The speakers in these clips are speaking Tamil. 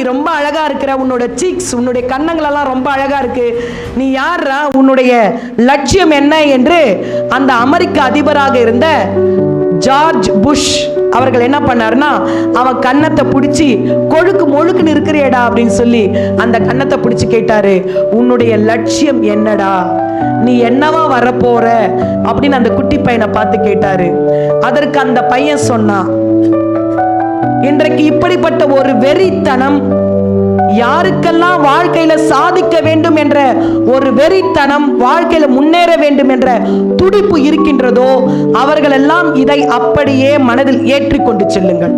நீ ரொம்ப அழகா இருக்கிற உன்னோட சீக்ஸ் உன்னுடைய கன்னங்கள் எல்லாம் ரொம்ப அழகா இருக்கு. நீ யாரா உன்னுடைய லட்சியம் என்ன என்று அந்த அமெரிக்க அதிபராக இருந்த ஜார்ஜ் புஷ் அவர்கள் என்ன பண்ணார்னா அவன் கன்னத்தை பிடிச்சி கொழுக்கு மொழுக்குன்னு இருக்கிறியடா அப்படின்னு சொல்லி அந்த கன்னத்தை பிடிச்சி கேட்டாரு. உன்னுடைய லட்சியம் என்னடா? நீ என்னவா வரப்போற? அப்படின்னு அந்த குட்டி பையனை பார்த்து கேட்டாரு. அதற்கு அந்த பையன் சொன்னான் இன்றைக்கு இப்படிப்பட்ட ஒரு வெறித்தனம் யாருக்கெல்லாம் வாழ்க்கையில சாதிக்க வேண்டும் என்ற ஒரு வெறித்தனம் வாழ்க்கையில முன்னேற வேண்டும் என்ற துடிப்பு இருக்கின்றதோ அவர்கள் எல்லாம் இதை அப்படியே மனதில் ஏற்றிக்கொண்டு செல்லுங்கள்.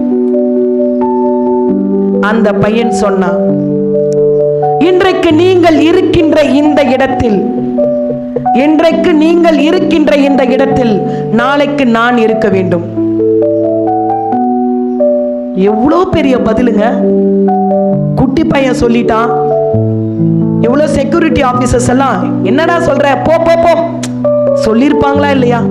அந்த பையன் சொன்னான் இன்றைக்கு நீங்கள் இருக்கின்ற இந்த இடத்தில் இன்றைக்கு நீங்கள் இருக்கின்ற இந்த இடத்தில் நாளைக்கு நான் இருக்க வேண்டும். எவ்வளோ பெரிய பதிலுங்க? குட்டி பையன் சொல்லிட்டான். எவ்வளோ செக்யூரிட்டி ஆபீசர்ஸ் எல்லாம் என்னடா சொல்ற? போ போ போ. சொல்லியிருப்பாங்களா இல்லையா?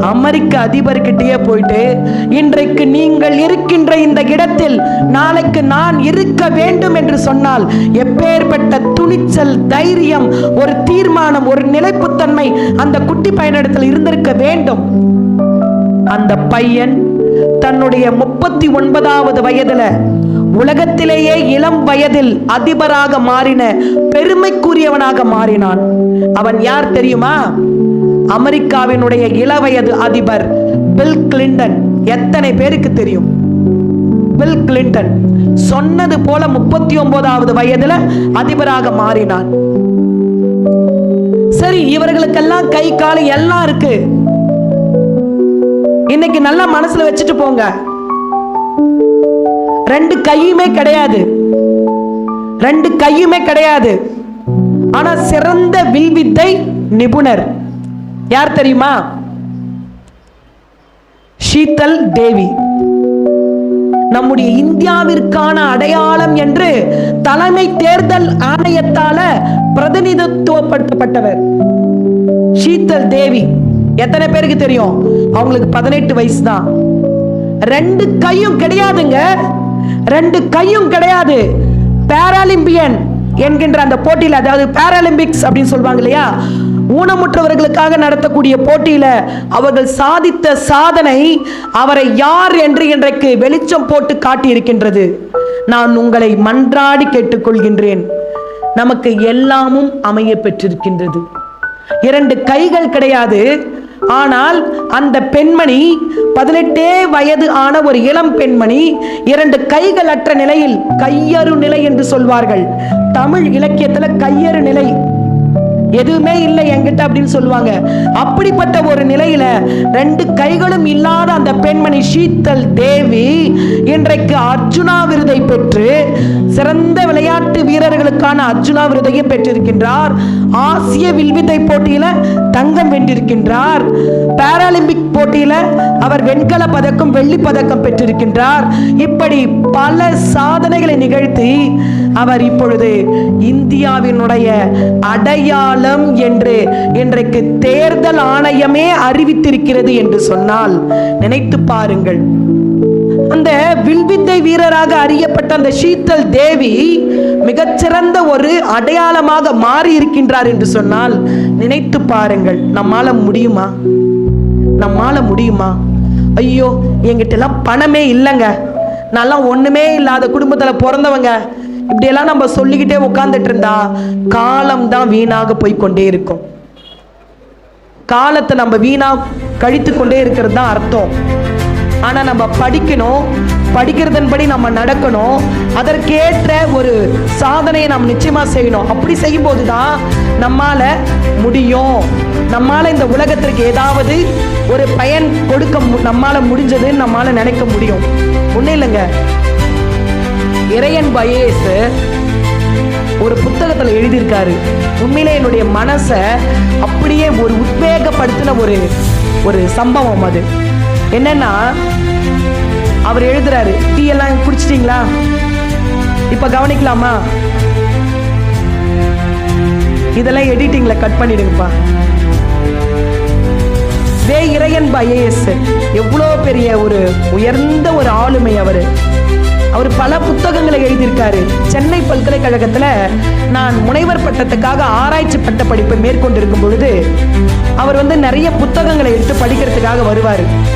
அமெரிக்க அதிபர்கிட்டயே போயிட்டு இன்றைக்கு நீங்கள் இருக்கின்ற இந்த இடத்தில் நாளைக்கு நான் இருக்க வேண்டும் என்று சொன்னால் எப்பேற்பட்ட துணிச்சல் தைரியம் ஒரு தீர்மானம் ஒரு நிலைப்புத்தன்மை அந்த குட்டி பையனிடத்தில் இருந்திருக்க வேண்டும். அந்த பையன் தன்னுடைய முப்பத்தி ஒன்பதாவது வயதுல உலகத்திலேயே இளம் வயதில் அதிபராக மாறின பெருமைக்குரியவனாக மாறினான். அவன் யார் தெரியுமா? அமெரிக்காவினுடைய இளவயது அதிபர் பில் கிளின்டன் எத்தனை பேருக்கு தெரியும்? பில் கிளின்டன் சொன்னது போல முப்பத்தி ஒன்பதாவது வயதுல அதிபராக மாறினான். சரி இவர்களுக்கெல்லாம் கை கால் எல்லாம் இருக்கு. இன்னைக்கு நல்லா மனசுல வச்சுட்டு போங்க. ரெண்டு கையுமே கிடையாது. ரெண்டு கையுமே கிடையாது. ஆனா சிறந்த வில்வித்தை நிபுணர். யார் தெரியுமா? ஷீத்தல் தேவி. நம்முடைய இந்தியாவிற்கான அடையாளம் என்று தலைமை தேர்தல் ஆணையத்தால பிரதிநிதித்துவப்படுத்தப்பட்டவர். ஷீத்தல் தேவி. எத்தனை பேருக்கு தெரியும்? அவங்களுக்கு பதினெட்டு வயசு தான் ரெண்டு கையும் கிடையாதுங்க. ரெண்டு கையும் கிடையாது. பேராலிம்பியன் என்கின்ற அந்த போட்டியில் அதாவது பேராலிம்பிக்ஸ் அப்படின்னு சொல்லுவாங்க இல்லையா? ஊனமுற்றவர்களுக்காக நடத்தக்கூடிய போட்டியில அவர்கள் சாதித்த சாதனை அவரை யார் என்று இன்றைக்கு வெளிச்சம் போட்டு காட்டியிருக்கின்றது. நான் உங்களை மன்றாடி கேட்டுக்கொள்கின்றேன். நமக்கு எல்லாமும் அமைய பெற்றிருக்கின்றது. இரண்டு கைகள் கிடையாது. ஆனால் அந்த பெண்மணி பதினெட்டே வயது ஆன ஒரு இளம் பெண்மணி இரண்டு கைகள் அற்ற நிலையில் கையறு நிலை என்று சொல்வார்கள். தமிழ் இலக்கியத்துல கையறு நிலை. எதுவுமே இல்லை என்கிட்ட அப்படின்னு சொல்லுவாங்க. அப்படிப்பட்ட ஒரு நிலையில ரெண்டு கைகளும் இல்லாத அந்த பெண்மணி ஷீத்தல் தேவி இன்றைக்கு அர்ஜுனா விருதை பெற்று சிறந்த விளையாட்டு வீரர்களுக்கான அர்ஜுனா விருதையும் பெற்றிருக்கின்றார். ஆசிய வில்வித்தை போட்டியில தங்கம் வென்றிருக்கின்றார். பாராலிம்பிக் போட்டியில அவர் வெண்கல பதக்கம் வெள்ளி பதக்கம் பெற்றிருக்கின்றார். இப்படி பல சாதனைகளை நிகழ்த்தி அவர் இப்பொழுது இந்தியாவினுடைய அடையாள காலம் என்று இன்றைக்கு தேர்தல் ஆணையமே அறிவித்திருக்கிறது என்று சொன்னால் நினைத்து பாருங்கள். அந்த வில்வித்தை வீரராக அறியப்பட்ட அந்த சீத்தல் தேவி மிகச்சிறந்த ஒரு அடையாளமாக மாறி இருக்கின்றார் என்று சொன்னால் நினைத்து பாருங்கள். நம்மால முடியுமா? நம்மால முடியுமா? ஐயோ எங்கிட்ட எல்லாம் பணமே இல்லைங்க. நான்லாம் ஒண்ணுமே இல்லாத குடும்பத்துல பிறந்தவங்க. இப்படியெல்லாம் நம்ம சொல்லிக்கிட்டே உட்கார்ந்துட்டு இருந்தா காலம் தான் வீணாக போய்கொண்டே இருக்கும். காலத்தை நம்ம வீணா கழித்து கொண்டே இருக்கிறது தான் அர்த்தம். ஆனா நம்ம படிக்கணும் படிக்கிறதன்படி நம்ம நடக்கணும் அதற்கேற்ற ஒரு சாதனையை நாம் நிச்சயமா செய்யணும். அப்படி செய்யும்போது தான் நம்மால முடியும். நம்மால இந்த உலகத்திற்கு ஏதாவது ஒரு பயன் கொடுக்க மு- நம்மால முடிஞ்சதுன்னு நம்மால நினைக்க முடியும். ஒன்றும் இல்லைங்க. இறையன் பயேஸ் ஒரு புத்தகத்தில் எழுதியிருக்காரு. உண்மையிலே என்னுடைய மனசை அப்படியே ஒரு உத்வேகப்படுத்தின ஒரு ஒரு சம்பவம் அது. என்னன்னா அவர் எழுதுறாரு. டீ எல்லாம் குடிச்சிட்டீங்களா? இப்ப கவனிக்கலாமா? இதெல்லாம் எடிட்டிங்ல கட் பண்ணிடுங்கப்பா. வே இறையன் ஐஏஎஸ் எவ்வளோ பெரிய ஒரு உயர்ந்த ஒரு ஆளுமை அவர். அவர் பல புத்தகங்களை எழுதியிருக்காரு. சென்னை பல்கலைக்கழகத்துல நான் முனைவர் பட்டத்துக்காக ஆராய்ச்சி பட்ட படிப்பை மேற்கொண்டிருக்கும் பொழுது அவர் வந்து நிறைய புத்தகங்களை எடுத்து படிக்கிறதுக்காக வருவார்.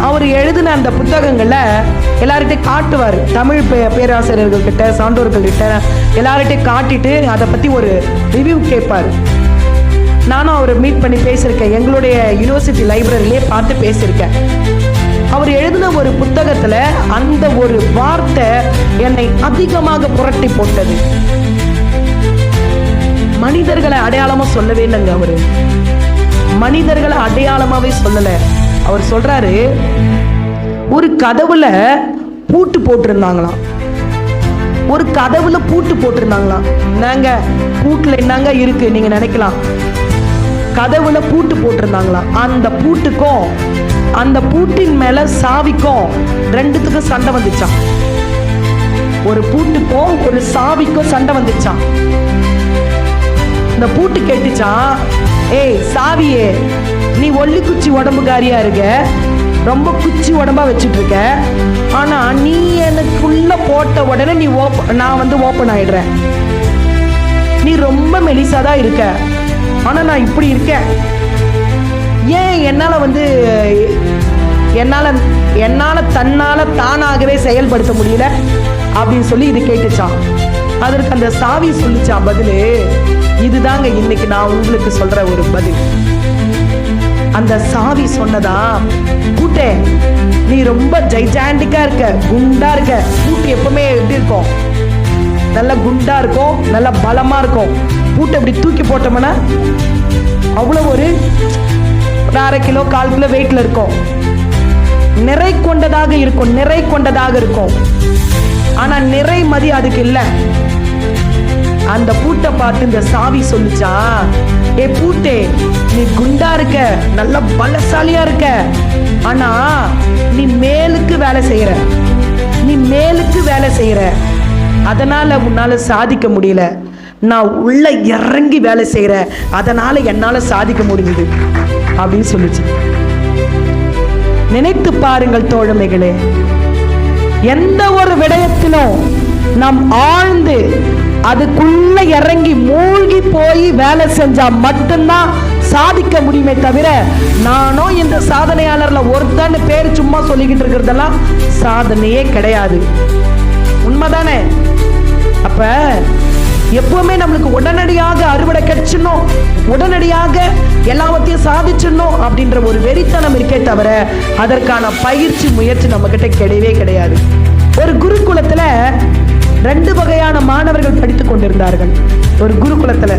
அவர் எழுதின அந்த புத்தகங்களை எல்லார்கிட்டையும் காட்டுவார். தமிழ் பே- பேராசிரியர்கள்கிட்ட சான்றோர்கள்கிட்ட எல்லார்கிட்டையும் காட்டிட்டு அதை பற்றி ஒரு ரிவ்யூ கேட்பார் நானும் அவரை மீட் பண்ணி பேசியிருக்கேன். எங்களுடைய யூனிவர்சிட்டி லைப்ரரியிலே பார்த்து பேசியிருக்கேன். அவர் எழுதின ஒரு புத்தகத்துல அந்த ஒரு வார்த்தை என்னை அதிகமாக புரட்டி போட்டது. மனிதர்களை அடையாளமா சொல்லவே இல்லைங்க அவரு. மனிதர்களை அடையாளமாவே சொல்லல. அவர் சொல்றாரு ஒரு கதவுல பூட்டு போட்டிருந்தாங்களாம். ஒரு கதவுல பூட்டு போட்டிருந்தாங்களாம். நாங்க பூட்டுல என்னங்க இருக்கு நீங்க நினைக்கலாம். கதவுல பூட்டு போட்டிருந்தாங்களாம். அந்த பூட்டுக்கும் அந்த பூட்டின் மேல சாவிக்கும் ரெண்டுத்துக்கும் சண்டை வந்துச்சான் ஒரு பூட்டுக்கும் ஒரு சாவிக்கும் சண்டை வந்துச்சான் இந்த பூட்டு கேட்டுச்சான் ஏய் சாவியே நீ ஒல்லி குச்சி உடம்புக்காரியா இருக்க? ரொம்ப குச்சி உடம்பா வச்சுட்டு இருக்க ஆனா நீ எனக்குள்ள போட்ட உடனே நீ ஓப்ப நான் வந்து ஓப்பன் ஆயிடுறேன். நீ ரொம்ப மெலிசாதான் இருக்க. ஆனா நான் இப்படி இருக்கேன். ஏன் என்னால் வந்து என்னால் என்னால் தன்னால் தானாகவே செயல்படுத்த முடியல? அப்படின்னு சொல்லி இது கேட்டுச்சான் அதற்கு அந்த சாவி சொல்லிச்சான் பதில் இதுதாங்க இன்னைக்கு நான் உங்களுக்கு சொல்ற ஒரு பதில். அந்த சாவி சொன்னதா கூட்டே நீ ரொம்ப ஜைஜாண்டிக்கா இருக்க குண்டா இருக்க. கூட்டு எப்பவுமே எப்படி இருக்கும்? நல்ல குண்டா இருக்கும் நல்ல பலமா இருக்கும். பூட்டை இப்படி தூக்கி போட்டோம்னா அவ்வளோ ஒரு ஒரு அரை கிலோ கால் கிலோ வெயிட்ல இருக்கும். நிறை கொண்டதாக இருக்கும் நிறை கொண்டதாக இருக்கும். ஆனா நிறை மதி அதுக்கு இல்லை. அந்த பூட்டை பார்த்து இந்த சாவி சொல்லுச்சா ஏ பூட்டே நீ குண்டா இருக்க நல்ல பலசாலியா இருக்க. ஆனா நீ மேலுக்கு வேலை செய்யற. நீ மேலுக்கு வேலை செய்யற. அதனால உன்னால சாதிக்க முடியல. நான் உள்ள இறங்கி வேலை செய்யற. அதனால என்னால சாதிக்க முடியுது அப்படின்னு சொல்லிச்சு. நினைத்து பாருங்கள் தோழமைகளே எந்த ஒரு விடயத்திலும் நாம் ஆழ்ந்து அதுக்குள்ள இறங்கி மூழ்கி போய் வேலை செஞ்சா மட்டும்தான் சாதிக்க முடியுமே தவிர நானும் இந்த சாதனையாளர்ல ஒருத்தன்னு பேர் சும்மா சொல்லிக்கிட்டு இருக்கிறதெல்லாம் சாதனையே கிடையாது. உண்மைதானே? அப்ப எப்பவுமே நம்மளுக்கு உடனடியாக அறுவடை கிடைச்சிடணும். உடனடியாக எல்லாவற்றையும் சாதிச்சிடணும் அப்படின்ற ஒரு வெறித்தனம் இருக்கே தவிர அதற்கான பயிற்சி முயற்சி நம்ம கிட்ட கிடையவே கிடையாது. ஒரு குருகுலத்துல ரெண்டு வகையான மாணவர்கள் படித்துக் கொண்டிருந்தார்கள். ஒரு குருகுலத்துல.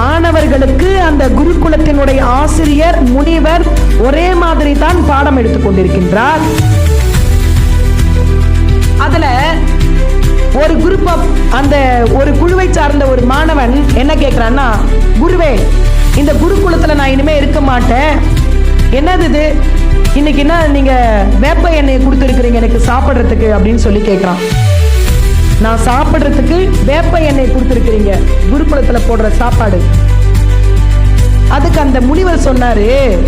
மாணவர்களுக்கு அந்த குருகுலத்தினுடைய ஆசிரியர் முனிவர் ஒரே மாதிரி தான் பாடம் எடுத்துக் கொண்டிருக்கின்றார். அதுல ஒரு குரூப் ஆஃப் அந்த ஒரு குழுவை சார்ந்த ஒரு மாணவன் என்ன கேட்குறான்னா குருவே இந்த குருகுலத்தில் நான் இனிமேல் இருக்க மாட்டேன். என்னது இது? இன்னைக்கு என்ன நீங்க வேப்ப எண்ணெயை கொடுத்துருக்கிறீங்க எனக்கு சாப்பிட்றதுக்கு? அப்படின்னு சொல்லி கேட்குறான் நான் சாப்பிட்றதுக்கு வேப்ப எண்ணெய் கொடுத்துருக்கிறீங்க. குருகுலத்தில் போடுற சாப்பாடு. அதுக்கு அந்த முனிவர் சொன்னாரு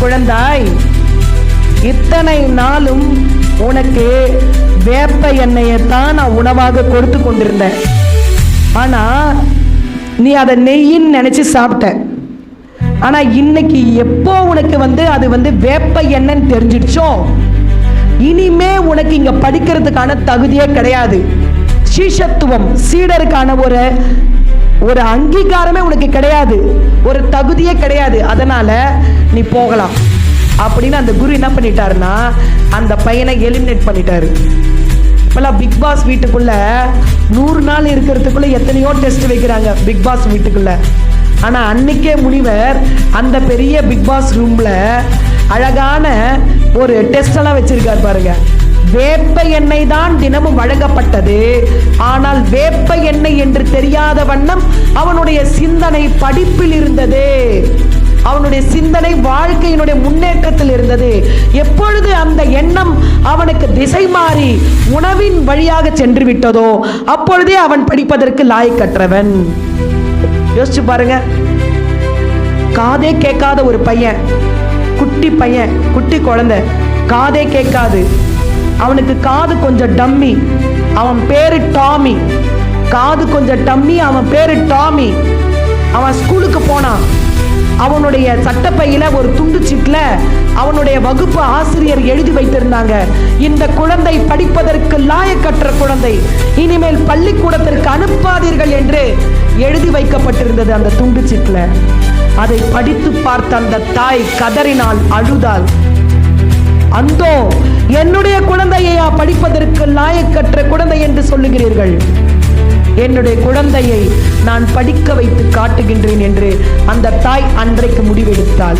குழந்தாய் இத்தனை நாளும் உனக்கு வேப்ப எண்ணெயை தான் நான் உணவாக கொடுத்து கொண்டிருந்தேன். ஆனால் நீ அதை நெய்யின்னு நினச்சி சாப்பிட்ட. ஆனால் இன்னைக்கு எப்போ உனக்கு வந்து அது வந்து வேப்ப எண்ணெய்ன்னு தெரிஞ்சிடுச்சோ? இனிமே உனக்கு இங்கே படிக்கிறதுக்கான தகுதியே கிடையாது. சீஷத்துவம் சீடருக்கான ஒரு ஒரு அங்கீகாரமே உனக்கு கிடையாது. ஒரு தகுதியே கிடையாது. அதனால நீ போகலாம். அப்படின்னு அந்த குரு என்ன பண்ணிட்டாருன்னா அந்த பையனை எலிமினேட் பண்ணிட்டாரு. இப்போல்லாம் பிக் பாஸ் வீட்டுக்குள்ள நூறு நாள் இருக்கிறதுக்குள்ள எத்தனையோ டெஸ்ட் வைக்கிறாங்க பிக் பாஸ் வீட்டுக்குள்ள. ஆனா அன்னைக்கே முனிவர் அந்த பெரிய பிக் பாஸ் ரூம்ல அழகான ஒரு டெஸ்ட் எல்லாம் வச்சிருக்காரு பாருங்க. வேப்ப எண்ணெய் தான் தினமும் வழங்கப்பட்டது. ஆனால் வேப்ப எண்ணெய் என்று தெரியாத வண்ணம் அவனுடைய சிந்தனை படிப்பில் இருந்தது. அவனுடைய சிந்தனை வாழ்க்கையினுடைய முன்னேற்றத்தில் இருந்தது. எப்பொழுது அந்த எண்ணம் அவனுக்கு திசை மாறி உணவின் வழியாக சென்று விட்டதோ அப்பொழுதே அவன் படிப்பதற்கு லாய்க்கற்றவன். யோசிச்சு பாருங்க. காதே கேட்காத ஒரு பையன் குட்டி பையன் குட்டி குழந்தை காதே கேட்காது. அவனுக்கு காது கொஞ்சம் டம்மி அவன் பேரு டாமி. காது கொஞ்சம் டம்மி அவன் பேரு டாமி. அவன் ஸ்கூலுக்கு போனான். அவனுடைய சட்டப்பையில ஒரு துண்டு சீட்டில் அவனுடைய வகுப்பு ஆசிரியர் எழுதி வைத்திருந்தாங்க. இந்த குழந்தை படிப்பதற்கு லாயக்கற்ற குழந்தை. இனிமேல் பள்ளிக்கூடத்திற்கு அனுப்பாதீர்கள் என்று எழுதி வைக்கப்பட்டிருந்தது அந்த துண்டு சீட்டில் அதை படித்து பார்த்த அந்த தாய் கதறினால் அழுதாள். அந்தோ என்னுடைய குழந்தையா படிப்பதற்கு லாயக்கற்ற குழந்தை என்று சொல்லுகிறீர்கள்? என்னுடைய குழந்தையை நான் படிக்க வைத்து காட்டுகின்றேன் என்று அந்த தாய் அன்றைக்கு முடிவெடுத்தாள்.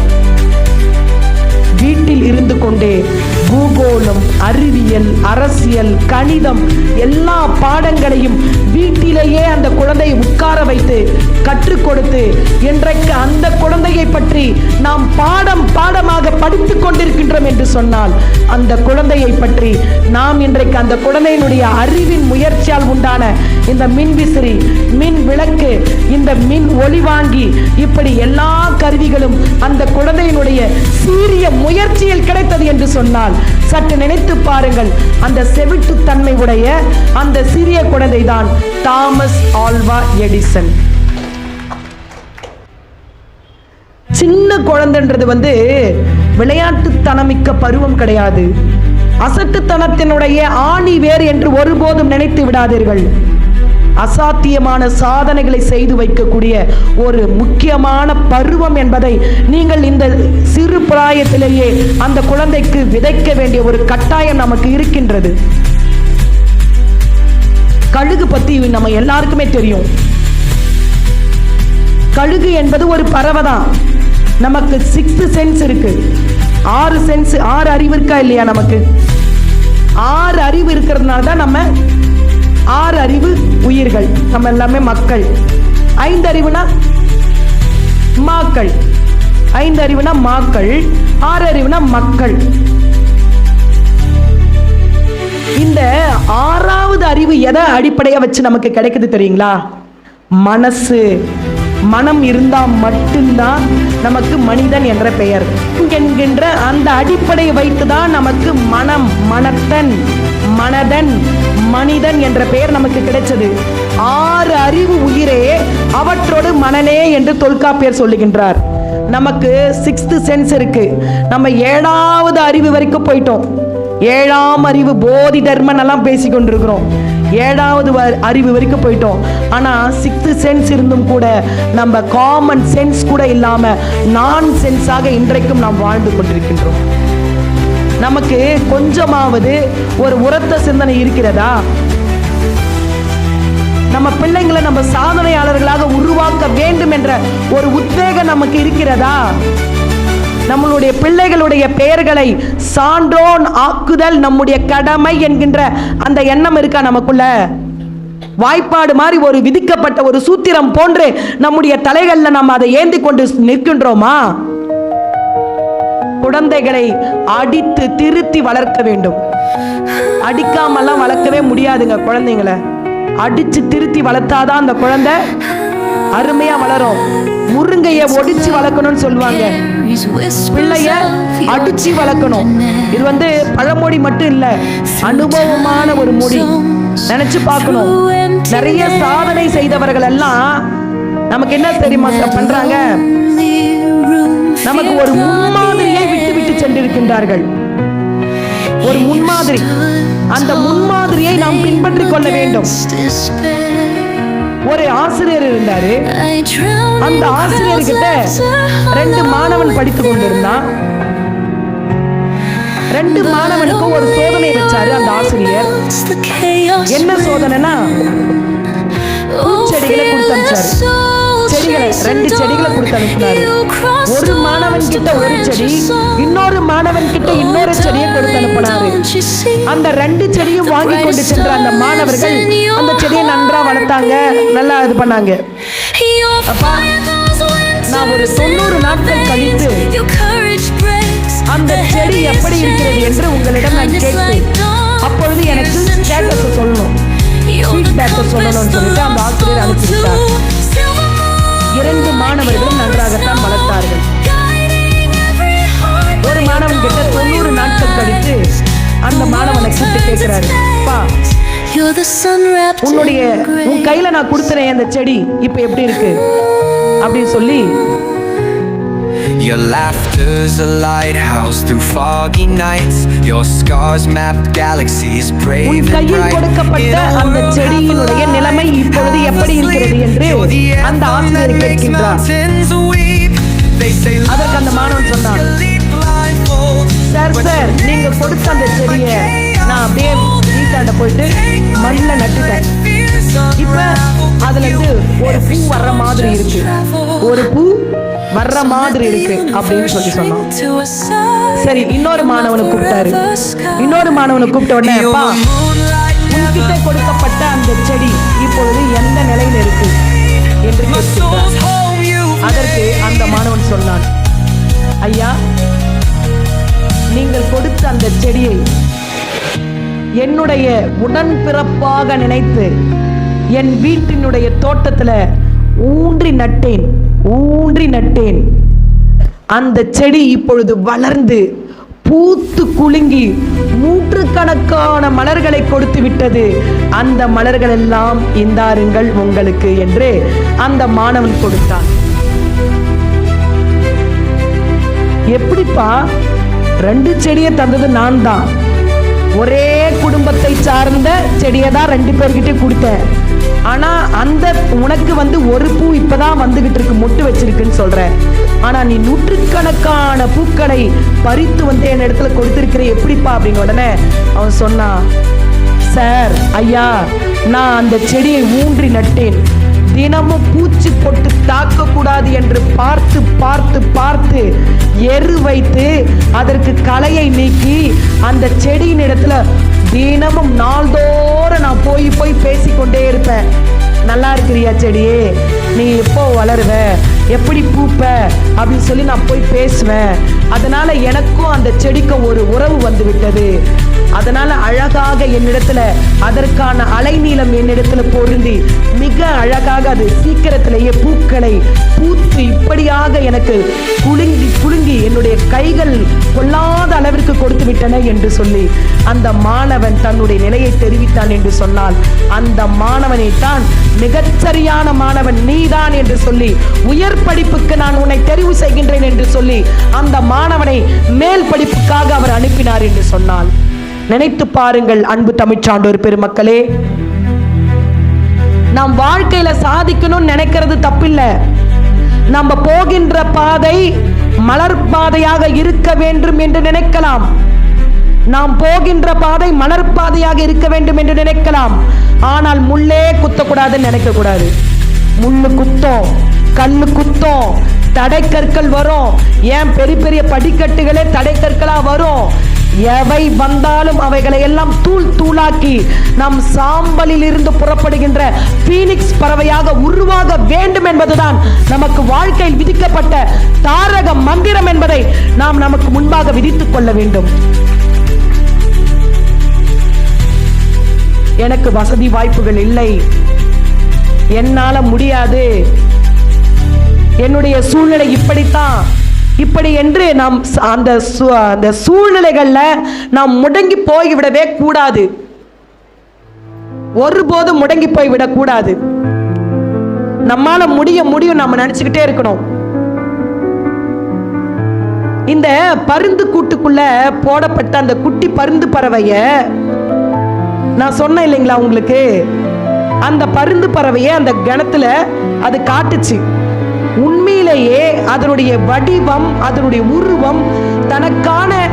வீட்டில் இருந்து கொண்டே பூகோளம் அறிவியல் அரசியல் கணிதம் எல்லா பாடங்களையும் வீட்டிலேயே அந்த குழந்தையை உட்கார வைத்து கற்றுக் கொடுத்து இன்றைக்கு அந்த குழந்தையை பற்றி நாம் பாடம் பாடமாக படித்துக் கொண்டிருக்கின்றோம் என்று சொன்னால் அந்த குழந்தையை பற்றி நாம் இன்றைக்கு அந்த குழந்தையினுடைய அறிவின் முயற்சியால் உண்டான இந்த மின் விசிறி மின் விளக்கு இந்த மின் ஒளி வாங்கி இப்படி எல்லா கருவிகளும் அந்த குழந்தையினுடைய சீரிய முயற்சியில் கிடைத்தது என்று சொன்னால் சற்று நினைத்து பாருங்கள் அந்த செவிட்டு தன்மை உடைய அந்த சிறிய குழந்தை தான் தாமஸ் ஆல்வா எடிசன். சின்ன குழந்தைன்றது வந்து விளையாட்டுத்தனமிக்க பருவம் கிடையாது. அசட்டுத்தனத்தினுடைய ஆணி வேர் என்று ஒருபோதும் நினைத்து விடாதீர்கள். அசாத்தியமான சாதனைகளை செய்து வைக்கக்கூடிய ஒரு முக்கியமான பருவம் என்பதை நீங்கள் இந்த சிறு பிராயத்திலேயே அந்த குழந்தைக்கு விதைக்க வேண்டிய ஒரு கட்டாயம் நமக்கு இருக்கின்றது. கழுகு பத்தி நம்ம எல்லாருக்குமே தெரியும். கழுகு என்பது ஒரு பறவை தான் நமக்கு சிக்ஸ்த் சென்ஸ் இருக்கு. ஆறு சென்ஸ் ஆறு அறிவு இருக்கா இல்லையா நமக்கு? ஆறு அறிவு இருக்கிறதுனால தான் நம்ம ஆறு அறிவு உயிர்கள். நம்ம எல்லாமே மக்கள். ஐந்து அறிவுனா மாக்கள். ஐந்து அறிவுனா மாக்கள் ஆறு அறிவுனா மக்கள். இந்த ஆறாவது அறிவு எதை அடிப்படையா வச்சு நமக்கு கிடைக்குது தெரியுங்களா? மனசு. மனம் இருந்தால் மட்டும்தான் நமக்கு மனிதன் என்ற பெயர். என்கின்ற அந்த அடிப்படையை வைத்து தான் நமக்கு மனம் மனத்தன் மனதன் மனிதன் என்ற பெயர் நமக்கு கிடைச்சது. ஆறு அறிவு உயிரே அவற்றோடு மனனே என்று தொல்காப்பியர் சொல்லுகின்றார். நமக்கு சிக்ஸ்த் சென்ஸ் இருக்கு. நம்ம ஏழாவது அறிவு வரைக்கும் போயிட்டோம். ஏழாம் அறிவு போதி தர்மன் எல்லாம் பேசி கொண்டிருக்கிறோம். ஏழாவது வ- அறிவு வரைக்கும் போயிட்டோம். ஆனால் சிக்ஸ்த்து சென்ஸ் இருந்தும் கூட நம்ம காமன் சென்ஸ் கூட இல்லாமல் நான் சென்ஸாக இன்றைக்கும் நாம் வாழ்ந்து கொண்டிருக்கின்றோம். நமக்கு கொஞ்சமாவது ஒரு உரத்த சிந்தனை இருக்கிறதா? நம்ம பிள்ளைங்களை நம்ம சாதனையாளர்களாக உருவாக்க வேண்டும் என்ற ஒரு உத்வேகம் நமக்கு இருக்கிறதா? நம்மளுடைய பிள்ளைகளுடைய பெயர்களை சான்றோன் ஆக்குதல் நம்முடைய கடமை என்கின்ற அந்த எண்ணம் இருக்கா நமக்குள்ள? வாய்ப்பாடு மாதிரி ஒரு விதிக்கப்பட்ட ஒரு சூத்திரம் போன்று நம்முடைய தலைகள்ல நம்ம அதை ஏந்தி கொண்டு நிற்கின்றோமா? குழந்தைகளை அடித்து திருத்தி வளர்க்க வேண்டும். அடிக்காமலாம் வளர்க்கவே முடியாதுங்க குழந்தைங்களை. அடிச்சு திருத்தி வளர்த்தாதான் அந்த குழந்தை அருமையா வளரும். முருங்கைய ஒடிச்சு வளர்க்கணும்னு சொல்லுவாங்க. பிள்ளைய அடிச்சு வளர்க்கணும். இது வந்து பழமொழி மட்டும் இல்ல அனுபவமான ஒரு மொழி. நினைச்சு பார்க்கணும். நிறைய சாதனை செய்தவர்கள் எல்லாம் நமக்கு என்ன தெரியுமா பண்றாங்க? நமக்கு ஒரு முன்மாதிரியை விட்டு விட்டு சென்றிருக்கின்றார்கள். ஒரு முன்மாதிரி. அந்த முன்மாதிரியை நாம் பின்பற்றிக் கொள்ள வேண்டும். ஒரு ஆசிரியர் இருந்தாரு. அந்த ஆசிரியர்கிட்ட ரெண்டு மாணவன் படித்துக் கொண்டிருந்தான். ரெண்டு மாணவனுக்கும் ஒரு சோதனை வச்சாரு அந்த ஆசிரியர். என்ன சோதனைனா? பூச்செடிகளை கொடுத்து அனுப்பிச்சாரு. செடிகளை ரெண்டு செடிகளை கொடுத்து அனுப்பினாரு. ஒரு மாணவன் கிட்ட ஒரு செடி இன்னொரு மாணவன் கிட்ட இன்னொரு செடியை கொடுத்து அனுப்பினாரு. அந்த ரெண்டு செடியும் வாங்கி கொண்டு சென்ற அந்த மாணவர்கள் அந்த செடியை நன்றா வளர்த்தாங்க. நல்லா இது பண்ணாங்க. அப்பா, நான் ஒரு தொண்ணூறு நாட்கள் கழித்து அந்த செடி எப்படி இருக்கிறது என்று உங்களிடம் நான் கேட்பேன் அப்பொழுது எனக்கு ஸ்டேட்டஸ் சொல்லணும். ஃபீட்பேக்கை சொல்லணும்னு சொல்லிட்டு அந்த ஆசிரியர் அனுப்பிவிட்டார் இரண்டு மாணவர்களும் நன்றாகத்தான் வளர்த்தார்கள். ஒரு மாணவன் கிட்ட தொண்ணூறு நாட்கள் கழித்து அந்த மாணவனை கூப்பிட்டு கேட்கிறாரு பா உன்னுடைய உன் கையில நான் கொடுத்துறேன் அந்த செடி இப்ப எப்படி இருக்கு? அப்படின்னு சொல்லி Your laughter's a lighthouse through foggy nights. Your scars mapped galaxies brave and கையில் bright. கொடுக்கப்பட்ட In a அந்த செடியினுடைய நிலைமை இப்பொழுது எப்படி இருக்கிறது. என்று அந்த ஆசிரியர் கேட்கின்றார் அதற்கு அந்த மாணவன் சொன்னான். சார் சார் நீங்க கொடுத்த அந்த செடியை நான் அப்படியே வீட்டாண்ட போயிட்டு மண்ணில் நட்டுட்டேன் இப்ப அதுல இருந்து ஒரு பூ வர்ற மாதிரி இருக்கு ஒரு பூ வர்ற மாதிரி இருக்கு அப்படின்னு சொல்லி சொன்னான். சரி இன்னொரு மாணவனை கூப்பிட்டாரு. இன்னொரு மாணவனை கூப்பிட்ட உடனே அப்பா உன்கிட்ட கொடுக்கப்பட்ட அந்த செடி இப்பொழுது எந்த நிலையில இருக்கு என்று அதற்கு. அந்த மாணவன் சொன்னான் ஐயா நீங்கள் கொடுத்த அந்த செடியை என்னுடைய உடன்பிறப்பாக நினைத்து என் வீட்டினுடைய தோட்டத்துல ஊன்றி நட்டேன். ஊன்றி நட்டேன். அந்த செடி இப்பொழுது வளர்ந்து பூத்து குலுங்கி நூற்றுக்கணக்கான மலர்களை கொடுத்து விட்டது. அந்த மலர்கள் எல்லாம் இந்தாருங்கள் உங்களுக்கு என்று அந்த மாணவன் கொடுத்தான். எப்படிப்பா? ரெண்டு செடியை தந்தது நான் தான் ஒரே குடும்பத்தை சார்ந்த செடியை தான் ரெண்டு பேர்கிட்ட கொடுத்தேன். ஆனா அந்த உனக்கு வந்து ஒரு பூ இப்பதான் வந்துகிட்டு இருக்கு மொட்டு வச்சிருக்குன்னு சொல்ற. ஆனா நீ நூற்றுக்கணக்கான பூக்களை பறித்து வந்து என் இடத்துல கொடுத்திருக்கிற எப்படிப்பா அப்படின்னு உடனே அவன் சொன்னான் சார் ஐயா நான் அந்த செடியை ஊன்றி நட்டேன். தினமும் பூச்சி போட்டு தாக்கக்கூடாது என்று பார்த்து பார்த்து பார்த்து எரு வைத்து அதற்கு களையை நீக்கி அந்த செடியின் இடத்துல தினமும் நாள்தோறும் நான் போய் போய் பேசிக்கொண்டே இருப்பேன். நல்லா இருக்கிறியா செடியே? நீ எப்போ வளருவ? எப்படி பூப்ப? அப்படின்னு சொல்லி நான் போய் பேசுவேன். அதனால எனக்கும் அந்த செடிக்கும் ஒரு உறவு வந்து விட்டது அதனால அழகாக என்னிடத்துல அதற்கான அலைநீளம் என்னிடத்துல பொருந்தி மிக அழகாக அது சீக்கிரத்திலேயே பூக்களை பூத்து இப்படியாக எனக்கு குலுங்கி குலுங்கி என்னுடைய கைகள் கொள்ளாத அளவிற்கு கொடுத்து விட்டன என்று சொல்லி அந்த மாணவன் தன்னுடைய நிலையை தெரிவித்தான் என்று சொன்னால் அந்த மாணவனை தான் மிகச்சரியான மாணவன் நீதான் என்று சொல்லி உயர் படிப்புக்கு நான் உன்னை தெரிவு செய்கின்றேன் என்று சொல்லி அந்த மாணவனை மேல் படிப்புக்காக அவர் அனுப்பினார் என்று சொன்னால். நினைத்து பாருங்கள் அன்பு தமிழ்ச்சான்றோர் பெருமக்களே. நாம் வாழ்க்கையில சாதிக்கணும்னு நினைக்கிறது தப்பில்லை. நம்ம போகின்ற பாதை மலர் பாதையாக இருக்க வேண்டும் என்று நினைக்கலாம். நாம் போகின்ற பாதை மலர் பாதையாக இருக்க வேண்டும் என்று நினைக்கலாம். ஆனால் முள்ளே குத்தக்கூடாதுன்னு நினைக்க கூடாது முள்ளு குத்தம் கல்லு குத்தம் தடைக்கற்கள் வரும். ஏன் பெரிய பெரிய படிக்கட்டுகளே தடைக்கற்களா வரும்? எவை வந்தாலும் அவைகளை எல்லாம் தூள் தூளாக்கி நம் சாம்பலில் இருந்து புறப்படுகின்ற பீனிக்ஸ் பறவையாக உருவாக வேண்டும் என்பதுதான் நமக்கு வாழ்க்கையில் விதிக்கப்பட்ட தாரக மந்திரம் என்பதை நாம் நமக்கு முன்பாக விதித்துக் கொள்ள வேண்டும். எனக்கு வசதி வாய்ப்புகள் இல்லை. என்னால முடியாது. என்னுடைய சூழ்நிலை இப்படித்தான். இப்படி என்று நாம் ச- அந்த சூ- அந்த சூழ்நிலைகளில் நாம் முடங்கி போய்விடவே கூடாது. ஒருபோதும் முடங்கி போய் விடக்கூடாது நம்மால முடிய முடியும் நம்ம நினைச்சுக்கிட்டே இருக்கணும். இந்த பருந்து கூட்டுக்குள்ள போடப்பட்ட அந்த குட்டி பருந்து பறவைய நான் சொன்னேன் இல்லைங்களா உங்களுக்கு? அந்த பருந்து பறவையை அந்த கணத்துல அது காட்டுச்சு. உண்மையிலேயே அதனுடைய வடிவம் அதனுடைய உருவம் தனக்கான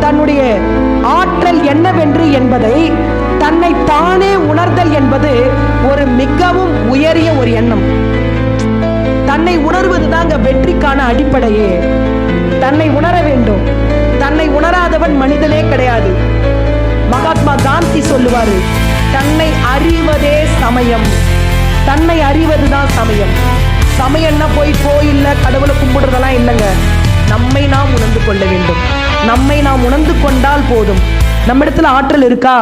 தன்னுடைய ஆற்றல் என்னவென்று என்பதை தன்னை தானே உணர்தல் என்பது ஒரு மிகவும் உயரிய ஒரு எண்ணம். தன்னை உணர்வது தாங்க வெற்றிக்கான அடிப்படையே. தன்னை உணர வேண்டும். தன்னை உணராதவன் மனிதனே கிடையாது. மகாத்மா காந்தி சொல்லுவாரு தன்னை அறிவதே சமயம். தன்னை அறிவதுதான் சமயம். சமயம்னா போய் கோயில்ல கடவுளை கும்பிடுறதெல்லாம் இல்லைங்க. நம்மை நாம் உணர்ந்து கொள்ள வேண்டும். நம்மை நாம் உணர்ந்து கொண்டால் போதும். நம்மிடத்துல ஆற்றல் இருக்கா?